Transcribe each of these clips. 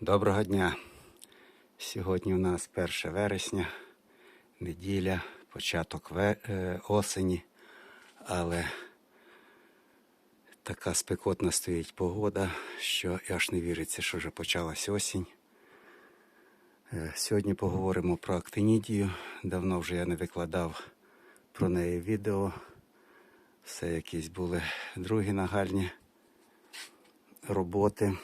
Доброго дня. Сьогодні у нас 1 вересня, неділя, початок е, осені, але така спекотна стоїть погода, що аж не віриться, що вже почалась осінь. Е, Сьогодні поговоримо про актинідію. Давно вже я не викладав про неї відео. Все якісь були другі нагальні роботи.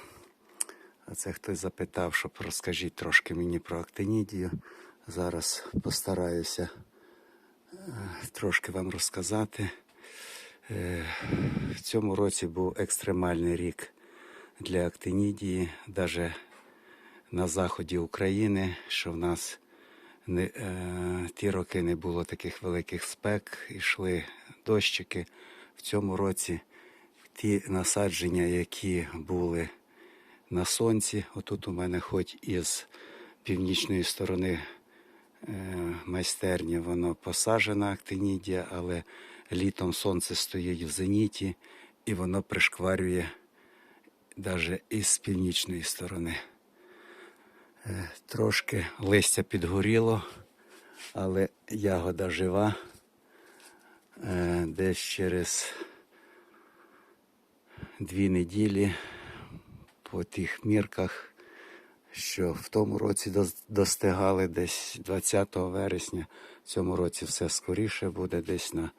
А це хтось запитав, щоб розкажіть трошки мені про актинідію. Зараз постараюся е, трошки вам розказати. Е, В цьому році був екстремальний рік для актинідії, навіть на заході України, що в нас не, е, ті роки не було таких великих спек, йшли дощики. В цьому році ті насадження, які були на сонці, отут у мене хоч із північної сторони е, майстерні воно посаджена актинідія, але літом сонце стоїть в зеніті і воно пришкварює навіть із північної сторони. Е, Трошки листя підгоріло, але ягода жива. Е, Десь через дві неділі по тих мірках, що в тому році достигали десь 20 вересня. В цьому році все скоріше буде десь на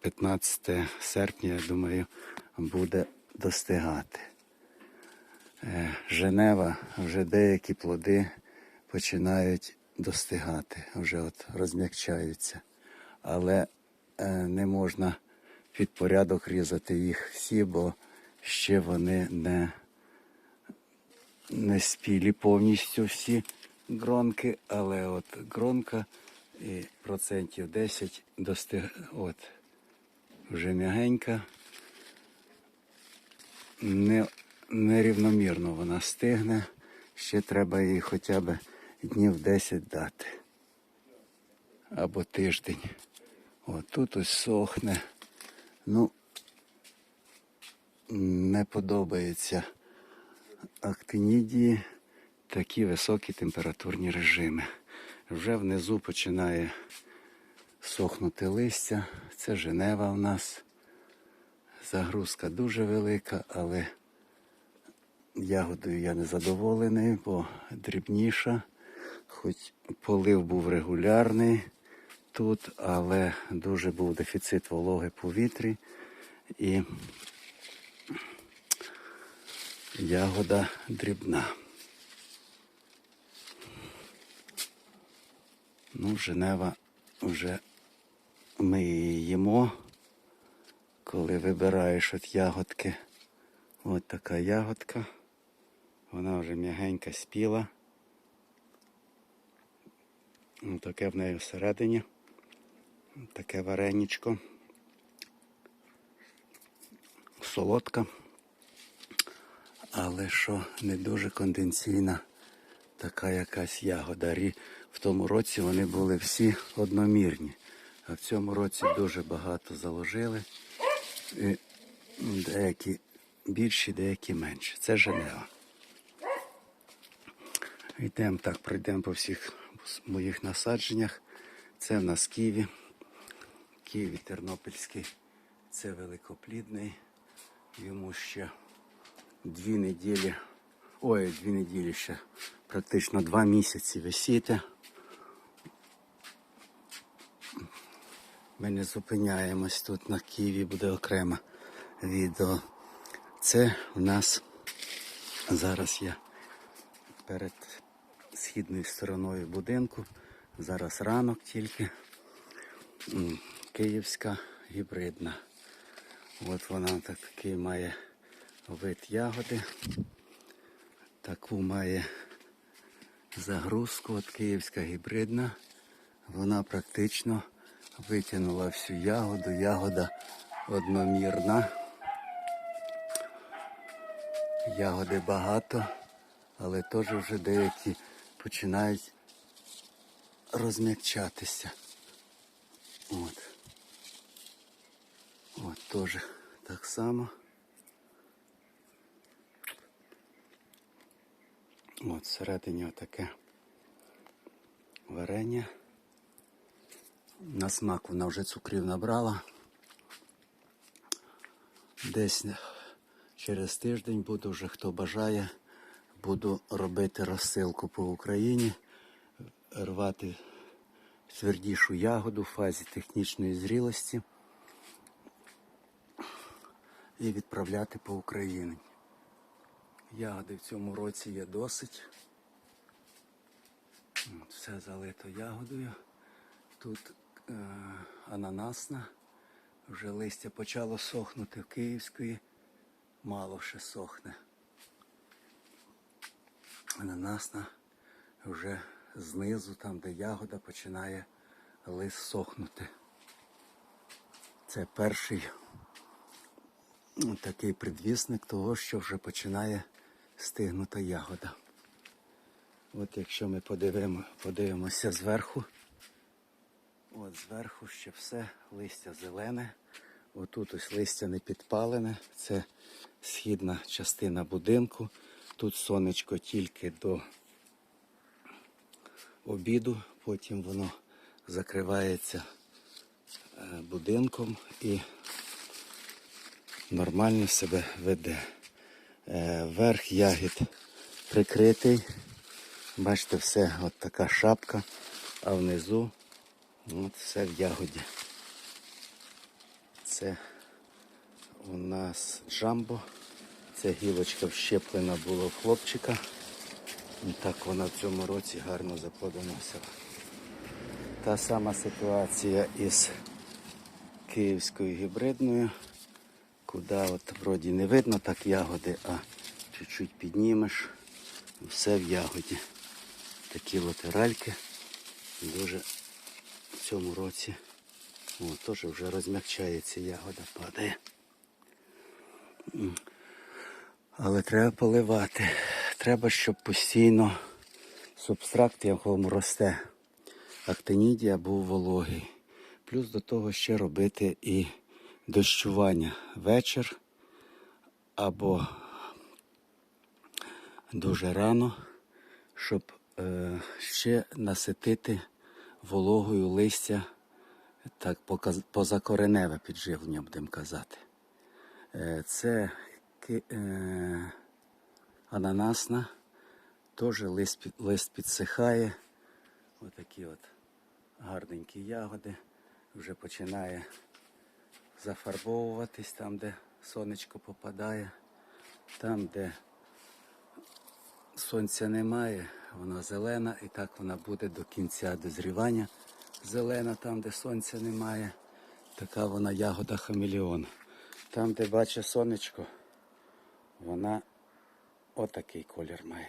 15 серпня, я думаю, буде достигати. Е, Женева вже деякі плоди починають достигати, вже от розм'якчаються. Але е, не можна під порядок різати їх всі, бо ще вони не, не спілі повністю всі гронки, але от гронка і процентів 10 достиг, от, вже м'ягенька не, нерівномірно вона стигне. Ще треба їй хоча б днів 10 дати. Або тиждень. От тут ось сохне. Ну, не подобається актинідії такі високі температурні режими. Вже внизу починає сохнути листя. Це Женева у нас. Загрузка дуже велика, але ягодою я не задоволений, бо дрібніша. Хоч полив був регулярний тут, але дуже був дефіцит вологи повітрі і ягода дрібна. Ну, Женева вже ми її їмо коли вибираєш от ягодки. От така ягодка. Вона вже м'ягенька спіла. Таке в неї всередині. Таке вареничко. Солодка. Але що не дуже конденційна така якась ягода. В тому році вони були всі одномірні. А в цьому році дуже багато заложили. І деякі більші, деякі менші. Це Женева. Йдемо так, пройдемо по всіх моїх насадженнях. Це в нас Києві. Києві Тернопільський. Це великоплідний. Йому ще дві неділі. Ой, дві неділі ще. Практично два місяці висіти. Ми не зупиняємось тут на Києві, буде окреме відео. Це у нас зараз я перед східною стороною будинку. Зараз ранок тільки. Київська гібридна. От вона такий має вид ягоди. Таку має загрузку. От київська гібридна. Вона практично витягнула всю ягоду. Ягода одномірна. Ягоди багато, але теж вже деякі починають розм'якчатися. От. От теж так само. От всередині отаке варення. На смак вона вже цукрів набрала. Десь через тиждень буду вже хто бажає, буду робити розсилку по Україні, рвати твердішу ягоду в фазі технічної зрілості і відправляти по Україні. Ягоди в цьому році є досить. Все залито ягодою. Тут е, ананасна. Вже листя почало сохнути в Київської. Мало ще сохне. Ананасна вже знизу, там де ягода, починає лист сохнути. Це перший такий предвісник того, що вже починає стигнути ягода. От якщо ми подивимо, подивимося зверху, от зверху ще все, листя зелене. Отут ось листя не підпалене, це східна частина будинку. Тут сонечко тільки до обіду, потім воно закривається е, будинком і нормально себе веде. Е, Верх ягід прикритий. Бачите, все от така шапка, а внизу от все в ягоді. Це у нас джамбо. Ця гілочка вщеплена була в хлопчика. І так вона в цьому році гарно заплодоносила. Та сама ситуація із київською гібридною, куди от вроді не видно так ягоди, а чуть-чуть піднімеш, все в ягоді. Такі латеральки дуже в цьому році о, теж вже розмягчається ягода, падає. Але треба поливати. Треба, щоб постійно субстракт, якому росте актинідія, був вологий. Плюс до того ще робити і дощування вечір або дуже рано, щоб е, ще наситити вологою листя, так позакореневе підживлення, будемо казати. Е, Це е, ананасна, теж лист, лист підсихає. Отакі от гарненькі ягоди. Вже починає зафарбовуватись там, де сонечко попадає. Там, де сонця немає, вона зелена і так вона буде до кінця дозрівання. Зелена там, де сонця немає. Така вона ягода хамелеон. Там, де бачить сонечко, вона отакий колір має.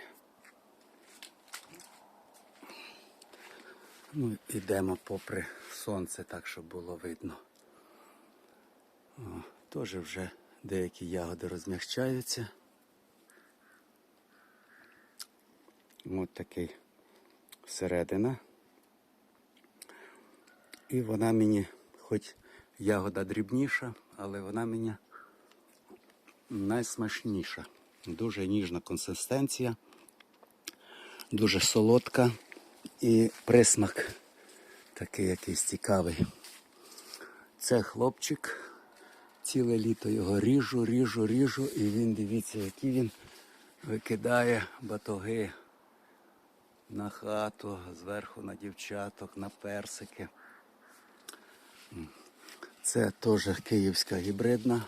Ну, йдемо попри сонце, так, щоб було видно. Теж вже деякі ягоди розмягчаються. Ось такий середина. І вона мені, хоч ягода дрібніша, але вона мені найсмачніша. Дуже ніжна консистенція, дуже солодка і присмак такий якийсь цікавий. Це хлопчик, ціле літо його ріжу, ріжу, ріжу, і він, дивіться, який він викидає батоги на хату, зверху на дівчаток, на персики. Це теж київська гібридна.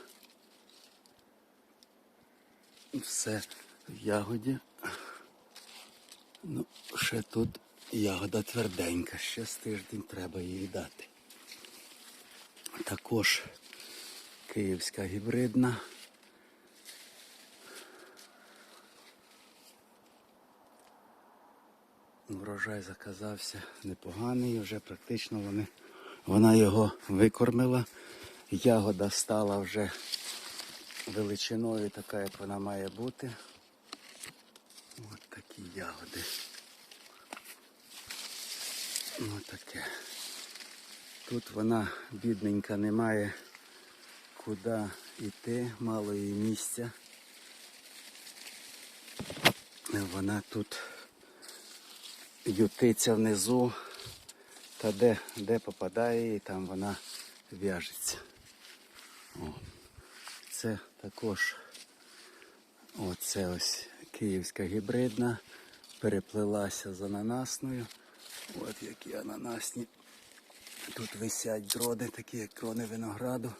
Все в ягоді. Ну, ще тут ягода тверденька, ще з тиждень треба її дати. Також київська гібридна. Врожай заказався непоганий, вже практично вони, вона його викормила. Ягода стала вже величиною, така, як вона має бути. Ось такі ягоди. Ось таке. Тут вона бідненька не має куди йти, мало їй місця. Вона тут ютиться внизу, та де, де попадає, і там вона в'яжеться. Це також оце ось київська гібридна, переплилася з ананасною. От які ананасні. Тут висять дрони, такі як крони винограду.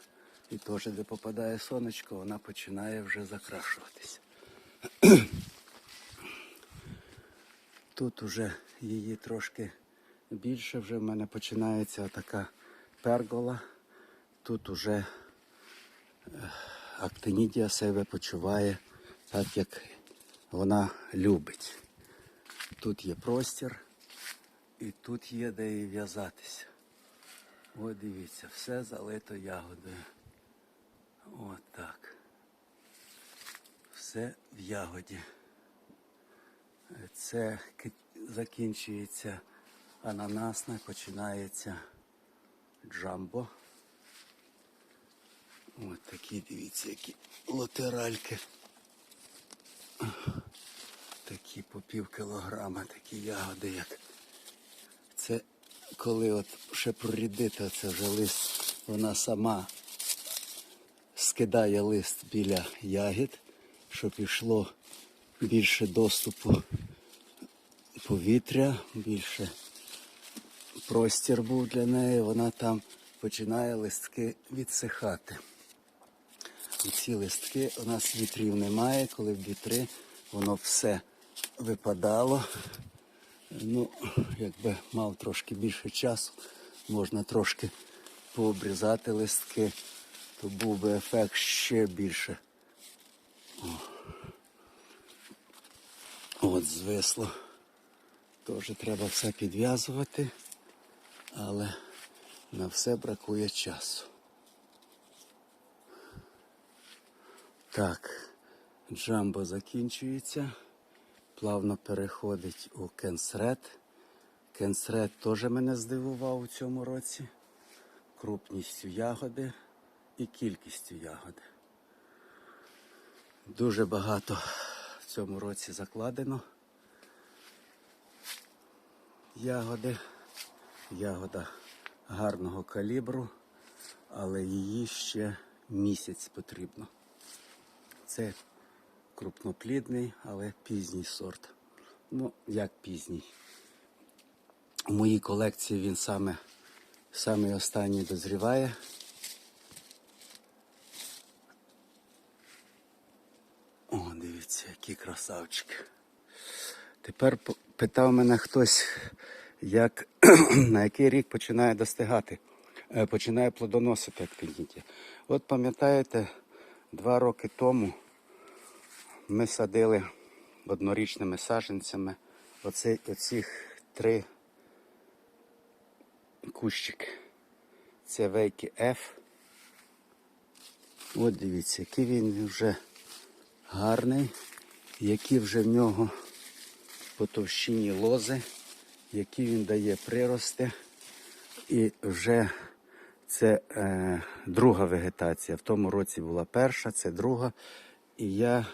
І теж, де попадає сонечко, вона починає вже закрашуватися. Тут уже її трошки більше, вже в мене починається така пергола. Тут уже е, актинідія себе почуває так, як вона любить. Тут є простір і тут є де і в'язатися. От дивіться, все залито ягодою. От так. Все в ягоді. Це закінчується ананасна, починається джамбо. От такі, дивіться, які латеральки. Такі по пів кілограма, такі ягоди, як. Це коли от ще прорідити, це вже лист, вона сама скидає лист біля ягід, щоб йшло більше доступу повітря, більше простір був для неї, вона там починає листки відсихати. І ці листки у нас вітрів немає, коли в вітри воно все випадало. Ну, якби мав трошки більше часу, можна трошки пообрізати листки, то був би ефект ще більше. От звисло. Теж треба все підв'язувати, але на все бракує часу. Так, джамбо закінчується. Плавно переходить у кенсред. Кенсред теж мене здивував у цьому році. Крупністю ягоди і кількістю ягоди. Дуже багато в цьому році закладено. Ягоди. Ягода гарного калібру, але її ще місяць потрібно. Це крупноплідний, але пізній сорт. Ну, як пізній. У моїй колекції він саме, саме останній дозріває. О, дивіться, які красавчики. Тепер питав мене хтось, як, на який рік починає достигати, е, починає плодоносити актинідія. От пам'ятаєте, два роки тому ми садили однорічними саджанцями оці, оцих три кущики. Це вейки F. От дивіться, який він вже гарний, які вже в нього по товщині лози, які він дає прирости. І вже це е, друга вегетація. В тому році була перша, це друга. І я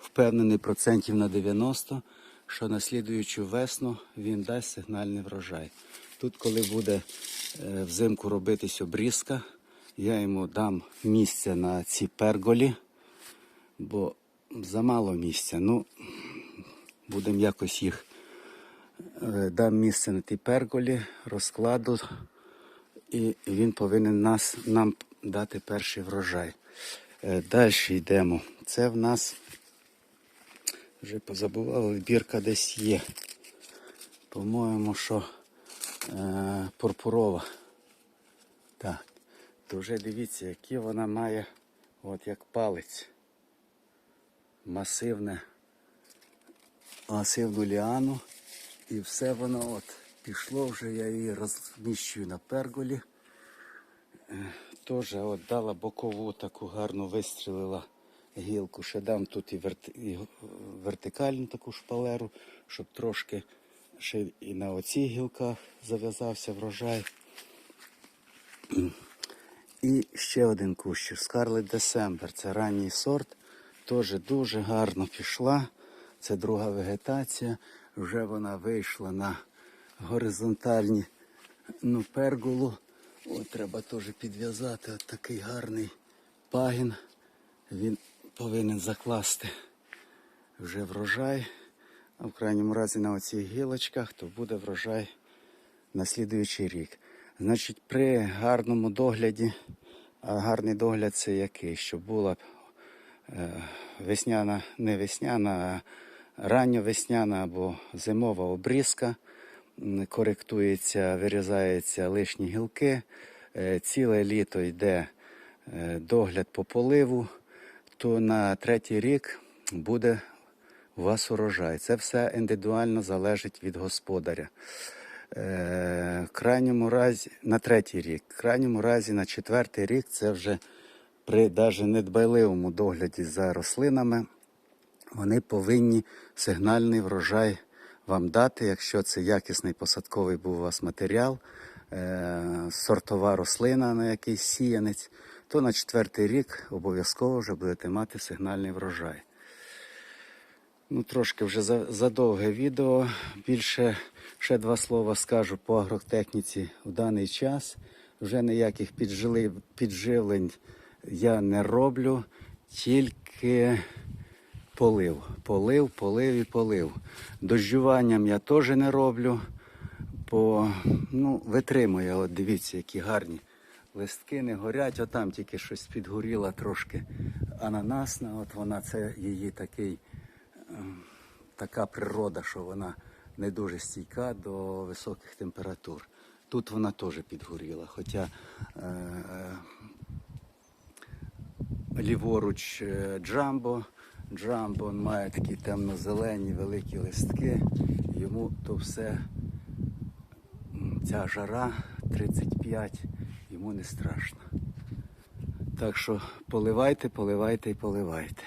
впевнений процентів на 90, що на слідуючу весну він дасть сигнальний врожай. Тут, коли буде е, взимку робитись обрізка, я йому дам місце на ці перголі, бо замало місця. Ну, будемо якось їх е, дам місце на тій перголі, розкладу, і він повинен нас, нам дати перший врожай. Далі йдемо. Це в нас вже позабували, бірка десь є. По-моєму, що е, пурпурова. Так. То вже дивіться, які вона має, от як палець. Масивне, масивну ліану. І все воно от пішло вже, я її розміщую на перголі. Е, Теж от дала бокову таку гарну вистрілила гілку. Ще дам тут і, верти, і вертикальну таку шпалеру, щоб трошки ще і на оцих гілках зав'язався врожай. І ще один кущик Scarlet December. Це ранній сорт. Теж дуже гарно пішла. Це друга вегетація. Вже вона вийшла на горизонтальні ну, пергулу. О, треба теж підв'язати. От такий гарний пагін. Він повинен закласти вже врожай. А в крайньому разі на оцих гілочках, то буде врожай на слідуючий рік. Значить, при гарному догляді, а гарний догляд це який? Щоб була весняна, не весняна, а ранньовесняна або зимова обрізка. Коректується, вирізаються лишні гілки. Е, Ціле літо йде е, догляд по поливу, то на третій рік буде у вас урожай. Це все індивідуально залежить від господаря. Е, крайньому разі на третій рік, крайньому разі на четвертий рік це вже при навіть недбайливому догляді за рослинами. Вони повинні сигнальний врожай вам дати, якщо це якісний посадковий був у вас матеріал, е, сортова рослина на якийсь сіянець, то на четвертий рік обов'язково вже будете мати сигнальний врожай. Ну, трошки вже за, задовге відео. Більше ще два слова скажу по агротехніці в даний час. Вже ніяких підживлень я не роблю, тільки полив. Полив, полив і полив. Дождюванням я теж не роблю, бо ну, витримує. От дивіться, які гарні листки не горять, отам тільки щось підгоріла трошки ананасна. От вона це її такий така природа, що вона не дуже стійка до високих температур. Тут вона теж підгоріла, хоча е, е, ліворуч е, джамбо. Джамбо має такі темно-зелені великі листки. Йому то все, ця жара 35, йому не страшно. Так що поливайте, поливайте і поливайте.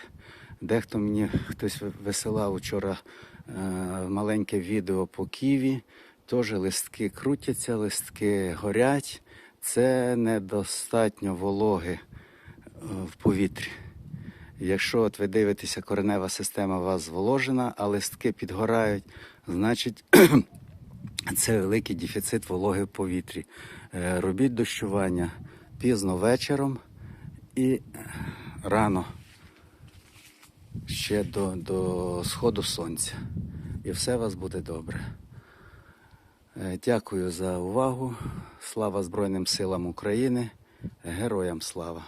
Дехто мені хтось висилав вчора е, маленьке відео по ківі. Теж листки крутяться, листки горять. Це недостатньо вологи в повітрі. Якщо от ви дивитеся, коренева система у вас зволожена, а листки підгорають, значить це великий дефіцит вологи в повітрі. Е, Робіть дощування пізно вечором і рано ще до, до сходу сонця. І все у вас буде добре. Е, Дякую за увагу. Слава Збройним силам України. Героям слава!